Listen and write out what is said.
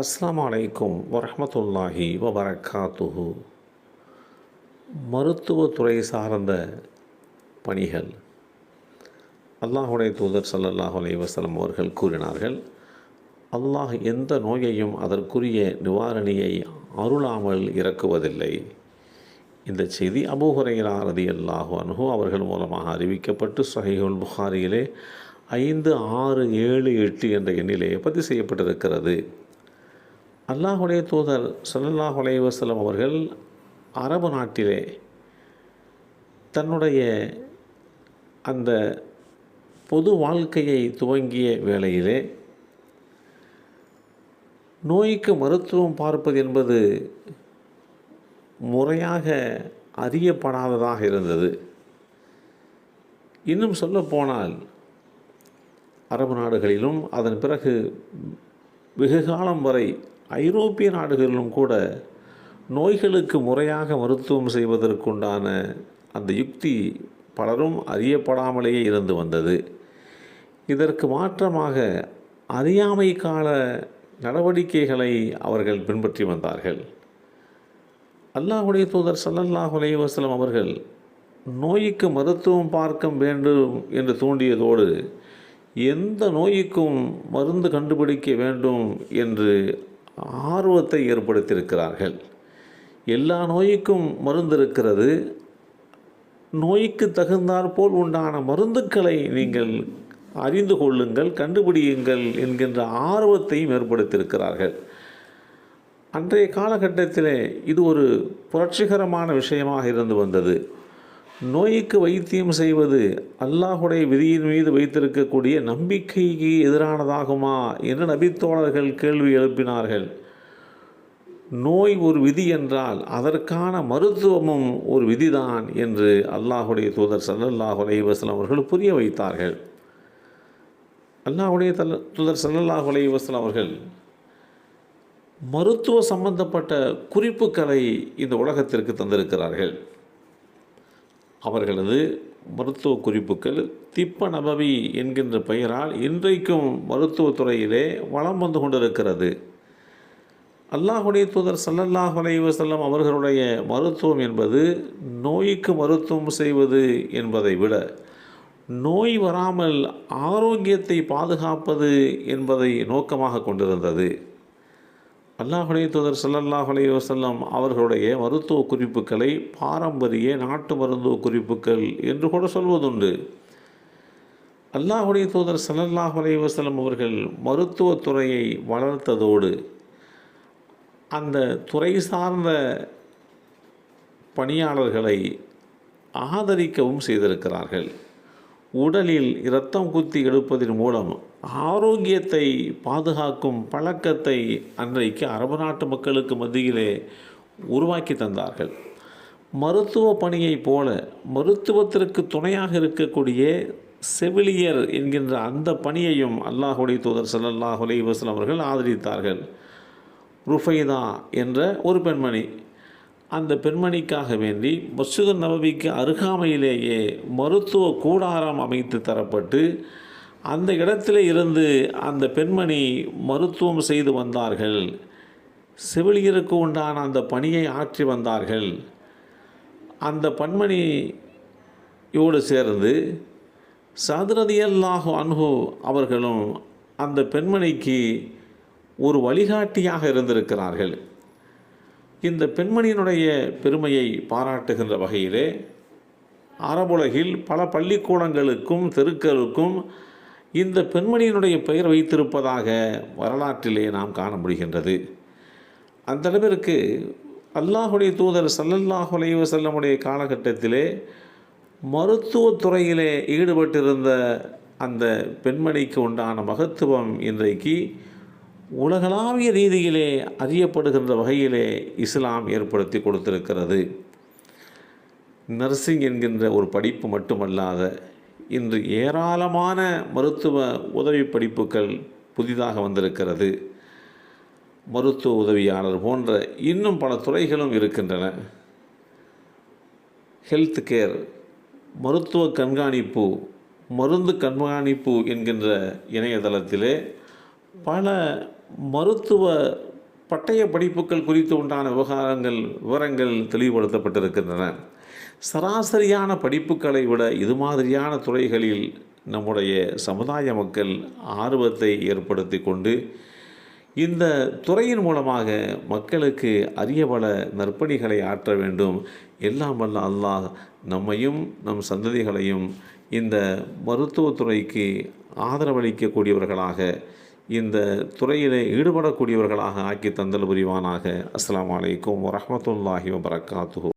அஸ்லாம் அலைக்கும் வரமத்துல்லாஹி வபரகாத்துஹு. மருத்துவத்துறை சார்ந்த பணிகள். அல்லாஹுடைய தூதர் சல்லல்லாஹு அலைஹி வஸல்லம் அவர்கள் கூறினார்கள் அல்லாஹ் எந்த நோயையும் அதற்குரிய நிவாரணியை அருளாமல் இறக்குவதில்லை. இந்த செய்தி அபூ ஹுரைரா ரலியல்லாஹு அன்ஹு அவர்கள் மூலமாக அறிவிக்கப்பட்டு சஹீஹுல் புகாரியிலே ஐந்து ஆறு ஏழு எட்டு என்ற எண்ணிலே பதிவு செய்யப்பட்டிருக்கிறது. அல்லாஹுடைய தூதர் ஸல்லல்லாஹு அலைஹி அவர்கள் அரபு நாட்டிலே தன்னுடைய அந்த பொது வாழ்க்கையை துவங்கிய வேளையிலே நோய்க்கு மருத்துவம் பார்ப்பது என்பது முறையாக அறியப்படாததாக இருந்தது. இன்னும் சொல்லப்போனால் அரபு நாடுகளிலும் அதன் பிறகு வெகு காலம் வரை ஐரோப்பிய நாடுகளிலும் கூட நோய்களுக்கு முறையாக மருத்துவம் செய்வதற்குண்டான அந்த யுக்தி பலரும் அறியப்படாமலேயே இருந்து வந்தது. இதற்கு மாற்றமாக அறியாமை கால நடவடிக்கைகளை அவர்கள் பின்பற்றி வந்தார்கள். அல்லாஹுடைய தூதர் ஸல்லல்லாஹு அலைஹி அவர்கள் நோய்க்கு மருத்துவம் பார்க்க வேண்டும் என்று தூண்டியதோடு எந்த நோய்க்கும் மருந்து கண்டுபிடிக்க வேண்டும் என்று ஆர்வத்தை ஏற்படுத்தியிருக்கிறார்கள். எல்லா நோய்க்கும் மருந்து இருக்கிறது நோய்க்கு தகுந்தாற்போல் உண்டான மருந்துக்களை நீங்கள் அறிந்து கொள்ளுங்கள் கண்டுபிடியுங்கள் என்கின்ற ஆர்வத்தையும் ஏற்படுத்தியிருக்கிறார்கள். அன்றைய காலகட்டத்திலே இது ஒரு புரட்சிகரமான விஷயமாக இருந்து வந்தது. நோய்க்கு வைத்தியம் செய்வது அல்லாஹுடைய விதியின் மீது வைத்திருக்கக்கூடிய நம்பிக்கைக்கு எதிரானதாகுமா என்று நபித்தோழர்கள் கேள்வி எழுப்பினார்கள். நோய் ஒரு விதி என்றால் அதற்கான மருத்துவமும் ஒரு விதிதான் என்று அல்லாஹுடைய தூதர் சல்லல்லாஹு அலைவாஸ்லாம் அவர்கள் புரிய வைத்தார்கள். அல்லாஹுடைய தல தூதர் சல்லல்லாஹு அலைவாஸ்லாம் அவர்கள் மருத்துவ சம்பந்தப்பட்ட குறிப்புகளை இந்த உலகத்திற்கு தந்திருக்கிறார்கள். அவர்களது மருத்துவ குறிப்புகள் திப்ப நபவி என்கின்ற பெயரால் இன்றைக்கும் மருத்துவத்துறையிலே வளம் வந்து கொண்டிருக்கிறது. அல்லாஹுடைய தூதர் சல்லல்லாஹ் அலைஹி அவர்களுடைய மருத்துவம் என்பது நோய்க்கு மருத்துவம் செய்வது என்பதை விட நோய் வராமல் ஆரோக்கியத்தை பாதுகாப்பது என்பதை நோக்கமாக கொண்டிருந்தது. அல்லாஹுடைய தூதர் சல்லல்லாஹ் அலைஹி வஸல்லம் அவர்களுடைய மருத்துவ குறிப்புகளை பாரம்பரிய நாட்டு மருத்துவ குறிப்புகள் என்று கூட சொல்வதுண்டு. அல்லாஹுடைய தூதர் சல்லல்லாஹ் அலைஹி அவர்கள் மருத்துவத்துறையை வளர்த்ததோடு அந்த துறை சார்ந்த பணியாளர்களை ஆதரிக்கவும் செய்திருக்கிறார்கள். உடலில் இரத்தம் குத்தி எடுப்பதன் மூலம் ஆரோக்கியத்தை பாதுகாக்கும் பழக்கத்தை அன்றைக்கு அரபு நாட்டு மக்களுக்கு மத்தியிலே உருவாக்கி தந்தார்கள். மருத்துவ பணியைப் போல மருத்துவத்திற்கு துணையாக இருக்கக்கூடிய செவிலியர் என்கின்ற அந்த பணியையும் அல்லாஹுடைய தூதர் சல்லாஹ் அலைஹி வஸல்லம் அவர்கள் ஆதரித்தார்கள். ருஃபைதா என்ற ஒரு பெண்மணி. அந்த பெண்மணிக்காக வேண்டி மஸ்ஜிது நபவிக்கு அருகாமையிலேயே மருத்துவ கூடாரம் அமைத்து தரப்பட்டு அந்த இடத்துல இருந்து அந்த பெண்மணி மருத்துவம் செய்து வந்தார்கள். செவிலியருக்கு உண்டான அந்த பணியை ஆற்றி வந்தார்கள். அந்த பெண்மணியோடு சேர்ந்து சதுரதியல்லாஹு அன்ஹு அவர்களும் அந்த பெண்மணிக்கு ஒரு வழிகாட்டியாக இருந்திருக்கிறார்கள். இந்த பெண்மணியினுடைய பெருமையை பாராட்டுகின்ற வகையிலே அரபுலகில் பல பள்ளிக்கூடங்களுக்கும் தெருக்களுக்கும் இந்த பெண்மணியினுடைய பெயர் வைத்திருப்பதாக வரலாற்றிலே நாம் காண முடிகின்றது அந்த அளவிற்கு அல்லாஹுடைய தூதர் சல்லல்லாஹ் உலைவ செல்லமுடைய காலகட்டத்திலே மருத்துவத்துறையிலே ஈடுபட்டிருந்த அந்த பெண்மணிக்கு உண்டான மகத்துவம் இன்றைக்கு உலகளாவிய ரீதியிலே அறியப்படுகின்ற வகையிலே இஸ்லாம் ஏற்படுத்தி கொடுத்திருக்கிறது. நர்சிங் என்கின்ற ஒரு படிப்பு மட்டுமல்லாத இன்று ஏராளமான மருத்துவ உதவி படிப்புகள் புதிதாக வந்திருக்கிறது. மருத்துவ உதவியாளர் போன்ற இன்னும் பல துறைகளும் இருக்கின்றன. ஹெல்த் கேர் மருத்துவ கண்காணிப்பு மருந்து கண்காணிப்பு என்கின்ற இணையதளத்திலே பல மருத்துவ பட்டய படிப்புகள் குறித்து உண்டான விவகாரங்கள் விவரங்கள் தெளிவுபடுத்தப்பட்டிருக்கின்றன. சராசரியான படிப்புகளை விட இது மாதிரியான துறைகளில் நம்முடைய சமுதாய மக்கள் ஆர்வத்தை ஏற்படுத்தி கொண்டு இந்த துறையின் மூலமாக மக்களுக்கு அரிய பல நற்பணிகளை ஆற்ற வேண்டும். எல்லாம் வல்ல அல்லாஹ் நம்மையும் நம் சந்ததிகளையும் இந்த மருத்துவத்துறைக்கு ஆதரவளிக்கக்கூடியவர்களாக இந்த துறையிலே ஈடுபடக்கூடியவர்களாக ஆக்கி தந்தல் புரிவானாக. அஸ்லாம் அலைக்கும் வரமத்துல்லாஹி வபரகாத்துஹு